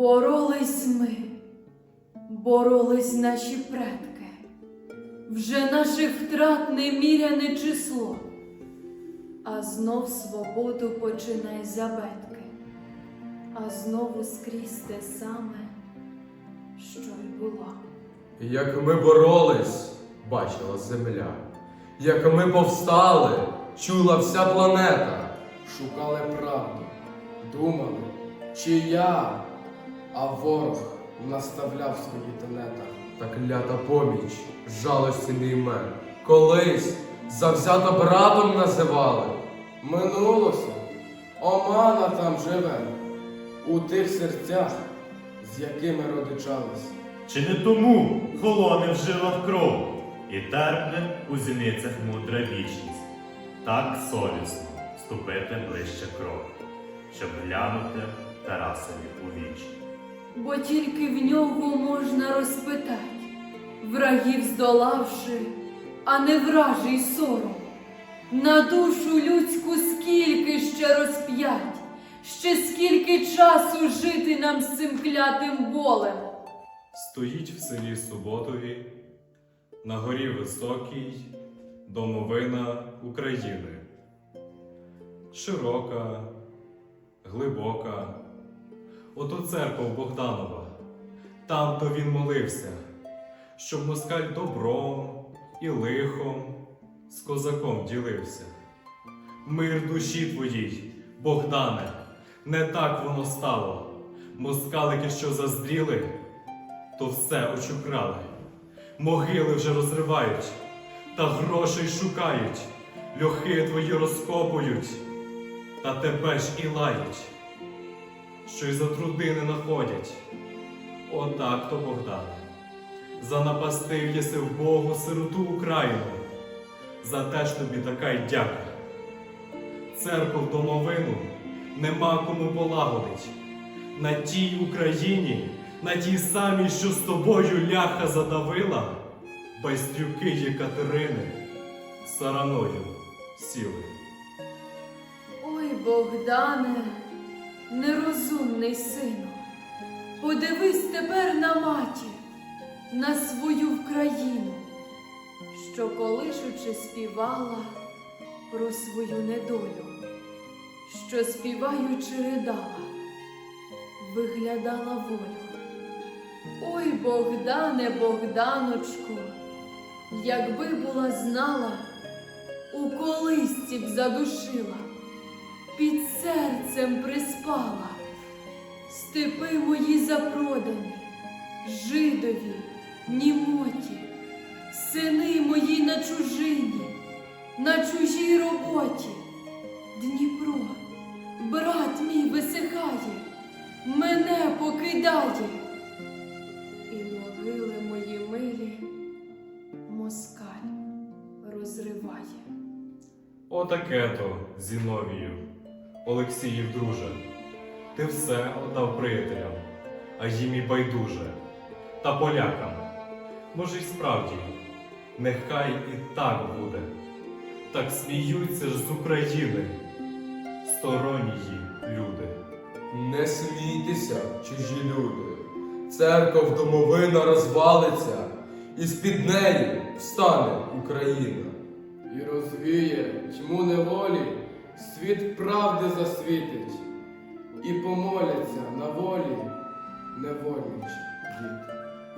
Боролись ми, боролись наші предки, вже наших втрат неміряне число, а знов свободу починай забетки, а знову скрізь те саме, що й було. Як ми боролись, бачила земля, як ми повстали, чула вся планета. Шукали правду, думали, чи я, а ворог наставляв свої тенета. Та клята поміч, жалості не імен. Колись завзято братом називали. Минулося, омана там живе, у тих серцях, з якими родичались. Чи не тому холоне в жилах кров і терпне у зіницях мудра вічність? Так совісно ступити ближче крок, щоб глянути Тарасові у вічі. Бо тільки в нього можна розпитать, врагів здолавши, а не вражий сором. На душу людську скільки ще розп'ять, ще скільки часу жити нам з цим клятим болем. Стоїть в селі Суботові, на горі високій, домовина України. Широка, глибока, ото церква Богданова, там то він молився, щоб москаль добром і лихом з козаком ділився. Мир душі твоїй, Богдане, не так воно стало. Москалики, що заздріли, то все очукрали. Могили вже розривають, та грошей шукають, льохи твої розкопують, та тебе ж і лають, що й за труди не находять. Отак то, Богдане, занапастив єси в Богу сироту Україну, за те ж тобі така й дяка. Церкву домовину нема кому полагодить. На тій Україні, на тій самій, що з тобою ляха задавила, байстрюки Єкатерини сараною сіли. Ой, Богдане, нерозумний сину, подивись тепер на матір, на свою Вкраїну, що колишучи співала про свою недолю, що співаючи ридала, виглядала волю. Ой, Богдане, Богданочку, якби була знала, у колисці б задушила, під серцем приспала, степи мої запродані, жидові, німоті, сини мої на чужині, на чужій роботі. Дніпро, брат мій висихає, мене покидає. І могили мої милі москаль розриває. Отаке то, Зіновію, Олексіїв друже, ти все отдав приятелям, а їм і байдуже, та полякам. Може, й справді, нехай і так буде. Так сміються ж з України, сторонні люди. Не смійтеся, чужі люди. Церков домовина розвалиться, і з-під неї встане Україна. І розвіє тьму неволі, світ правди засвітить, і помоляться на волі невольничі діти.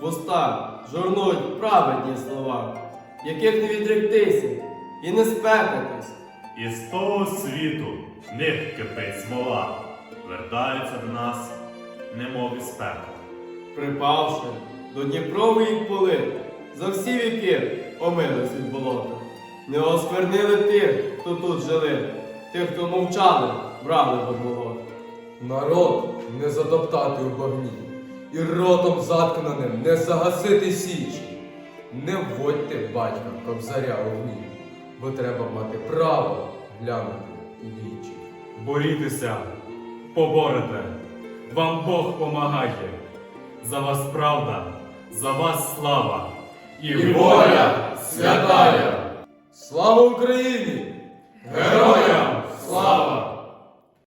Вуста журнуть праведні слова, яких не відректися і не спекатись. І з того світу в них кипить смола, вертаються до нас, немов із пекла. Припавши до Дніпрової поли, за всі віки омились від болота. Не осквернили тих, хто тут жили, тих, хто мовчали, брали водмолот. Народ не затоптати у багні, і ротом заткненим не загасити січі. Не вводьте батька кобзаря у гнів, бо треба мати право глянути у вічі. Борітеся, поборете, вам Бог помагає. За вас правда, за вас слава і, воля святая! Слава Україні! Героям Слава!